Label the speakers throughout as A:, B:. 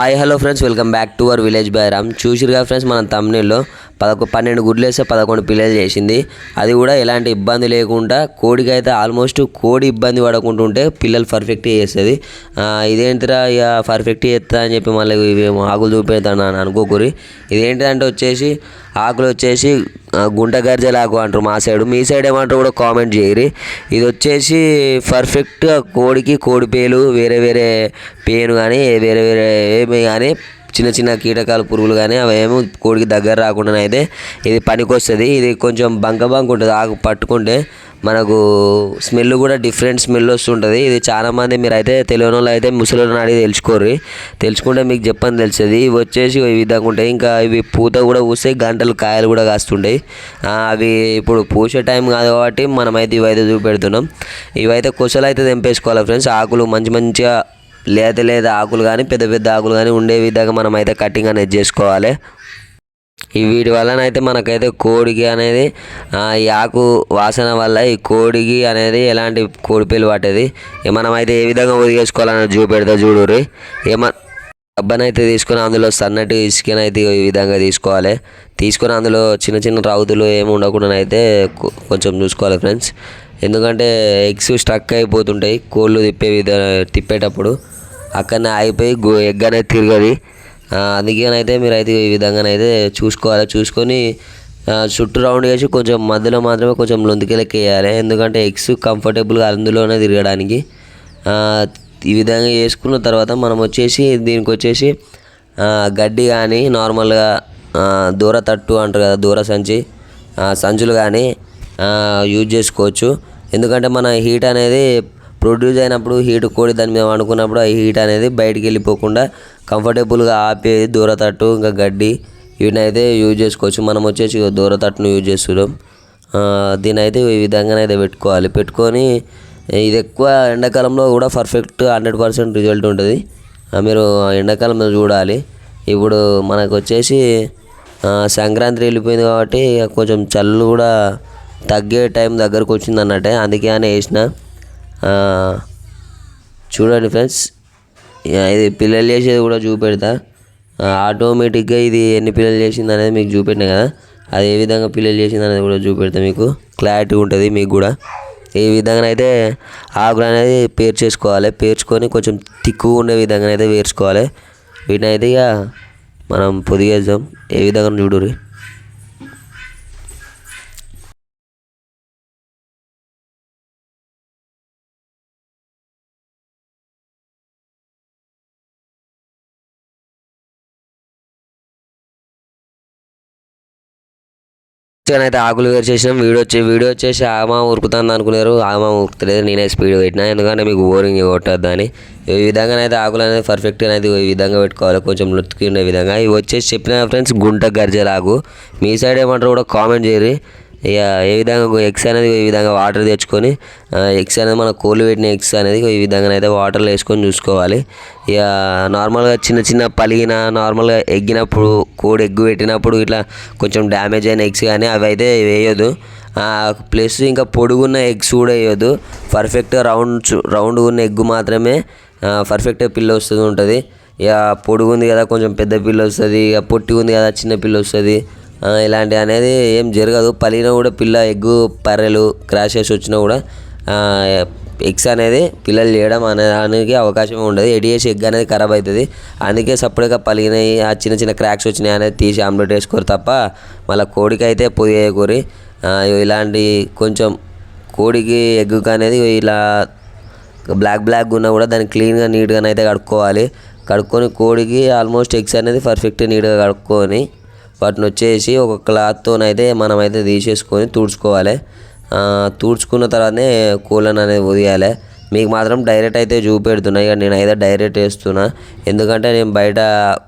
A: Hi hello friends welcome back to our village Bairam చూసిరుగా friends మన తమ్నేల్లో పదకొ పన్నెండు గుడ్లు వేస్తే పదకొండు పిల్లలు చేసింది. అది కూడా ఎలాంటి ఇబ్బంది లేకుండా కోడికి అయితే ఆల్మోస్ట్ కోడి ఇబ్బంది పడకుండా ఉంటే పిల్లలు పర్ఫెక్ట్ చేస్తుంది. ఇదేంటిరా ఇక పర్ఫెక్ట్ చేస్తా అని చెప్పి మళ్ళీ ఆకులు చూపెడతాను అని అనుకోకూరి ఇదేంటిదంటే వచ్చేసి ఆకులు వచ్చేసి గుంట గర్జల ఆకు అంటారు మా సైడ్. మీ సైడ్ ఏమంటారు కూడా కామెంట్ చేయరు ఇది వచ్చేసి పర్ఫెక్ట్గా కోడికి కోడి పేలు వేరే వేరే పేను కానీ వేరే వేరే ఏమి కానీ చిన్న చిన్న కీటకాలు పురుగులు కానీ అవేమో కోడికి దగ్గర రాకుండా అయితే ఇది పనికొస్తుంది. ఇది కొంచెం బంక బంక ఉంటుంది. ఆకు పట్టుకుంటే మనకు స్మెల్ కూడా డిఫరెంట్ స్మెల్ వస్తుంటుంది. ఇది చాలామంది మీరు అయితే తెలియని వాళ్ళు అయితే ముసలి అడిగి తెలుసుకోర్రి. తెలుసుకుంటే మీకు చెప్పని తెలుస్తుంది. ఇవి వచ్చేసి ఈ విధంగా ఉంటాయి. ఇంకా ఇవి పూత కూడా పూస్తే గంటలు కాయలు కూడా కాస్తుంటాయి. అవి ఇప్పుడు పూసే టైం కాదు కాబట్టి మనమైతే ఇవైతే చూపెడుతున్నాం. ఇవైతే కొసలు అయితే తెంపేసుకోవాలి ఫ్రెండ్స్? ఆకులు మంచి మంచిగా లేత లేత ఆకులు కానీ పెద్ద పెద్ద ఆకులు కానీ ఉండే విధంగా మనం అయితే కటింగ్ అనేది చేసుకోవాలి. ఈ వీటి వలన అయితే మనకైతే కోడికి అనేది ఈ ఆకు వాసన వల్ల ఈ కోడికి అనేది ఎలాంటి కోడి పిల్లి పట్టేది? మనమైతే మనం అయితే ఏ విధంగా ఉదిగేసుకోవాలని చూపెడతా చూడుర్రి ఏమ డబ్బనైతే తీసుకుని అందులో సన్నటి ఇసుకని అయితే ఈ విధంగా తీసుకోవాలి. తీసుకుని అందులో చిన్న చిన్న రౌతులు ఏమి ఉండకుండా అయితే కొంచెం చూసుకోవాలి ఫ్రెండ్స్. ఎందుకంటే ఎగ్స్ స్ట్రక్ అయిపోతుంటాయి కోళ్ళు తిప్పే విధ తిప్పేటప్పుడు. అక్కడనే ఆగిపోయి గో ఎగ్ అనేది తిరగది అందుకేనైతే మీరు అయితే ఈ విధంగానైతే చూసుకోవాలి. చూసుకొని చుట్టూ రౌండ్ వేసి కొంచెం మధ్యలో మాత్రమే కొంచెం లొందికెలకి వేయాలి ఎందుకంటే ఎగ్స్ కంఫర్టబుల్గా అందులోనే తిరగడానికి. ఈ విధంగా చేసుకున్న తర్వాత మనం వచ్చేసి దీనికి వచ్చేసి గడ్డి కానీ నార్మల్గా దూర తట్టు అంటారు కదా దూర సంచి సంచులు కానీ యూజ్ చేసుకోవచ్చు. ఎందుకంటే మన హీట్ అనేది ప్రొడ్యూస్ అయినప్పుడు హీట్ కోడి దాని మీద అనుకున్నప్పుడు ఆ హీట్ అనేది బయటికి వెళ్ళిపోకుండా కంఫర్టబుల్గా ఆపేది దూరతట్టు ఇంకా గడ్డి వీటిని అయితే యూజ్ చేసుకోవచ్చు. మనం వచ్చేసి దూరతట్టును యూజ్ చేస్తున్నాం దీని అయితే ఈ విధంగానైతే పెట్టుకోవాలి. పెట్టుకొని ఇది ఎక్కువ ఎండాకాలంలో కూడా పర్ఫెక్ట్ హండ్రెడ్ పర్సెంట్ రిజల్ట్ ఉంటుంది. ఆ, మీరు ఎండాకాలంలో చూడాలి. ఇప్పుడు మనకు వచ్చేసి సంక్రాంతి వెళ్ళిపోయింది కాబట్టి కొంచెం చల్లు కూడా తగ్గే టైం దగ్గరకు వచ్చింది అన్నట్టే అందుకే అని వేసిన చూడండి ఫ్రెండ్స్ ఇక ఇది పిల్లలు చేసేది కూడా చూపెడతా. ఆటోమేటిక్గా ఇది ఎన్ని పిల్లలు చేసింది అనేది మీకు చూపెట్టిన కదా అది ఏ విధంగా పిల్లలు చేసింది అనేది కూడా చూపెడతా మీకు. క్లారిటీ ఉంటుంది మీకు కూడా. ఈ విధంగా అయితే ఆకులు అనేది పేర్చేసుకోవాలి పేర్చుకొని కొంచెం తిక్కువ ఉండే విధంగా అయితే పేర్చుకోవాలి వీటిని అయితే ఇక మనం పొదిగేద్దాం. ఏ విధంగా చూడుర్రి? అయితే ఆకులు వేరు చేసినాం వీడియో వచ్చి వీడియో వచ్చేసి ఆమా ఉరుకుతుంది అనుకున్నారు. ఆమా ఉరుకుతలేదు నేనే స్పీడ్ పెట్టినా. ఎందుకంటే మీకు బోరింగ్ కొట్టద్దు అని. ఈ విధంగా అయితే ఆకులు అనేది పర్ఫెక్ట్గా అనేది ఈ విధంగా పెట్టుకోవాలి. కొంచెం లొత్తుకి ఉండే విధంగా. ఇవి వచ్చేసి చెప్పిన ఫ్రెండ్స్ గుంట గర్జల ఆకు మీ సైడ్ ఏమంటారు కూడా కామెంట్ చేయరు ఇక ఏ విధంగా ఎగ్స్ అనేది ఈ విధంగా వాటర్ తెచ్చుకొని ఎగ్స్ అనేది మన కోళ్ళు పెట్టిన ఎగ్స్ అనేది ఈ విధంగా అయితే వాటర్లో వేసుకొని చూసుకోవాలి. ఇక నార్మల్గా చిన్న చిన్న పలిగిన నార్మల్గా ఎగ్గినప్పుడు కోడి ఎగ్గు పెట్టినప్పుడు ఇట్లా కొంచెం డ్యామేజ్ అయిన ఎగ్స్ కానీ అవి అయితే వేయొద్దు. ప్లస్ ఇంకా పొడుగున్న ఎగ్స్ కూడా వేయొద్దు. పర్ఫెక్ట్గా రౌండ్ రౌండ్ ఉన్న ఎగ్గు మాత్రమే పర్ఫెక్ట్గా పిల్ల వస్తుంది ఉంటుంది. ఇక పొడుగు ఉంది కదా కొంచెం పెద్ద పిల్ల వస్తుంది. ఇక పొట్టి ఉంది కదా చిన్న పిల్ల వస్తుంది. ఇలాంటి అనేది ఏం జరగదు. పలిగినా కూడా పిల్ల ఎగ్గు పర్రెలు క్రాషెస్ వచ్చినా కూడా ఎగ్స్ అనేది పిల్లలు చేయడం అనేదానికి అవకాశం ఉండదు. ఎడియేసి ఎగ్ అనేది ఖరాబ్ అవుతుంది అందుకే సపరేట్గా పలిగినాయి ఆ చిన్న చిన్న క్రాక్స్ వచ్చినాయి అనేది తీసి ఆమ్లెట్ వేసుకోరు తప్ప మళ్ళీ కోడికి అయితే పొయ్యి వేయకూరి. ఇలాంటి కొంచెం కోడికి ఎగ్గుకి అనేది ఇలా బ్లాక్ బ్లాక్ ఉన్నా కూడా దాన్ని క్లీన్గా నీట్గా అయితే కడుక్కోవాలి. కడుక్కొని కోడికి ఆల్మోస్ట్ ఎగ్స్ అనేది పర్ఫెక్ట్ నీట్గా కడుక్కొని వాటిని వచ్చేసి ఒక క్లాత్తోనైతే మనమైతే తీసేసుకొని తుడుచుకోవాలి. తుడుచుకున్న తర్వాతనే కూలన్ అనేది వదియాలి మీకు మాత్రం డైరెక్ట్ అయితే చూపెడుతున్నా. ఇక నేను అయితే డైరెక్ట్ వేస్తున్నా. ఎందుకంటే నేను బయట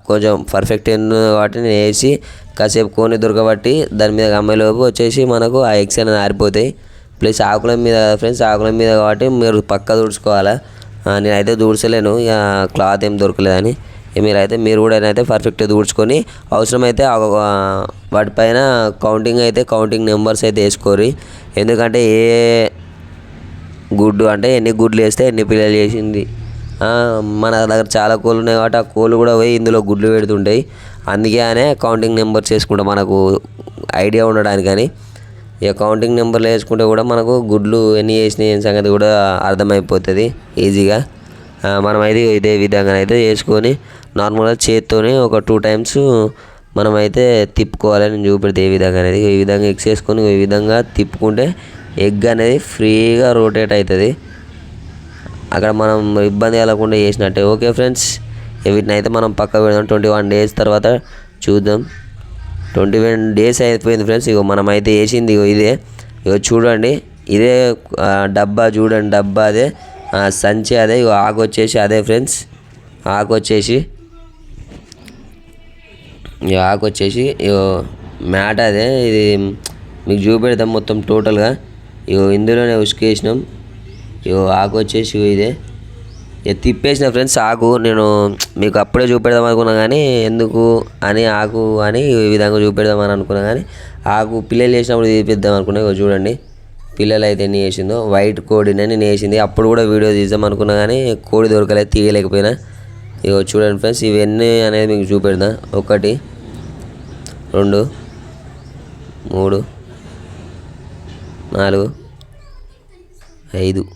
A: కొంచెం పర్ఫెక్ట్ ఉంది కాబట్టి నేను వేసి కాసేపు కోని దొరకబట్టి దాని మీద అమ్మేలోపు వచ్చేసి మనకు ఆ ఎగ్స్ అనేది ఆరిపోతాయి. ప్లస్ ఆకుల మీద ఫ్రెండ్స్ ఆకుల మీద కాబట్టి మీరు పక్క తుడుచుకోవాలా? నేనైతే దూడ్చలేను ఇక క్లాత్ ఏం దొరకలేదని. మీరైతే మీరు కూడా అయితే పర్ఫెక్ట్గా దూడ్చుకొని అవసరమైతే వాటిపైన కౌంటింగ్ అయితే కౌంటింగ్ నెంబర్స్ అయితే వేసుకోరి ఎందుకంటే ఏ గుడ్డు అంటే ఎన్ని గుడ్లు వేస్తే ఎన్ని పిల్లలు చేసింది మన దగ్గర చాలా కోళ్ళు ఉన్నాయి కాబట్టి ఆ కోళ్ళు కూడా పోయి ఇందులో గుడ్లు పెడుతుంటాయి. అందుకే అనే కౌంటింగ్ నెంబర్స్ చేసుకుంటాం మనకు ఐడియా ఉండడానికని ఇక కౌంటింగ్ నెంబర్లు వేసుకుంటే కూడా మనకు గుడ్లు ఎన్ని వేసినాయి అనే సంగతి కూడా అర్థమైపోతుంది ఈజీగా. మనం మనమైతే ఇదే విధంగా అయితే వేసుకొని నార్మల్గా చేత్తోనే ఒక టూ టైమ్స్ మనమైతే తిప్పుకోవాలని చూపెడితే ఏ విధంగా అనేది. ఈ విధంగా ఎగ్స్ వేసుకొని ఈ విధంగా తిప్పుకుంటే ఎగ్ అనేది ఫ్రీగా రొటేట్ అవుతుంది. అక్కడ మనం ఇబ్బంది కలగకుండా చేసినట్టే. ఓకే ఫ్రెండ్స్ వీటిని అయితే మనం పక్క పెడదాం. ట్వంటీ వన్ డేస్ తర్వాత చూద్దాం. ట్వంటీ వన్ డేస్ అయిపోయింది ఫ్రెండ్స్. ఇగో మనం అయితే వేసింది ఇగో ఇదే. ఇగో చూడండి ఇదే డబ్బా చూడండి డబ్బా అదే సంచి అదే ఇగో ఆకు వచ్చేసి అదే ఫ్రెండ్స్. ఆకు వచ్చేసి ఈ ఆకు వచ్చేసి ఇగో మ్యాట్ అదే ఇది మీకు చూపెడతాం మొత్తం టోటల్గా. ఇగో ఇందులోనే ఉసుకేసినాం. ఇగో ఆకు వచ్చేసి ఇదే. ఇక తిప్పేసిన ఫ్రెండ్స్ ఆకు నేను మీకు అప్పుడే చూపెడదాం అనుకున్నా కానీ ఎందుకు అని ఆకు అని ఈ విధంగా చూపెడదామని అనుకున్నా కానీ ఆకు పిల్లలు వేసినప్పుడు తీపిద్దాం అనుకున్నా. ఇగో చూడండి పిల్లలు అయితే ఎన్ని వేసిందో వైట్ కోడిని నేను వేసింది అప్పుడు కూడా వీడియో తీద్దాం అనుకున్నా కానీ కోడి దొరకలేదు తీయలేకపోయినా. ఇగో చూడండి ఫ్రెండ్స్ ఇవన్నీ అనేది మీకు చూపెడదాం ఒకటి రెండు మూడు నాలుగు ఐదు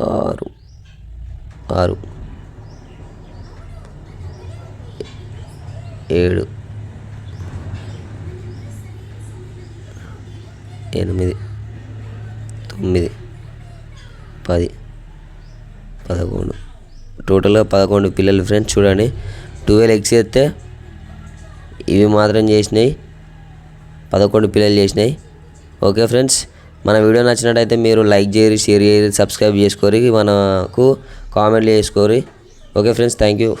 A: ఆరు ఆరు ఏడు ఎనిమిది తొమ్మిది పది పదకొండు. టోటల్గా పదకొండు పిల్లలు ఫ్రెండ్స్ చూడండి. ట్వెల్వ్ ఎక్స్ చేస్తే ఇవి మాత్రం చేసినాయి. పదకొండు పిల్లలు చేసినాయి. ఓకే ఫ్రెండ్స్ మన వీడియో నచ్చినట్టయితే మీరు లైక్ చేయరు షేర్ చేయరు సబ్స్క్రైబ్ చేసుకోరు మనకు కామెంట్లు చేసుకోరి. Okay friends thank you.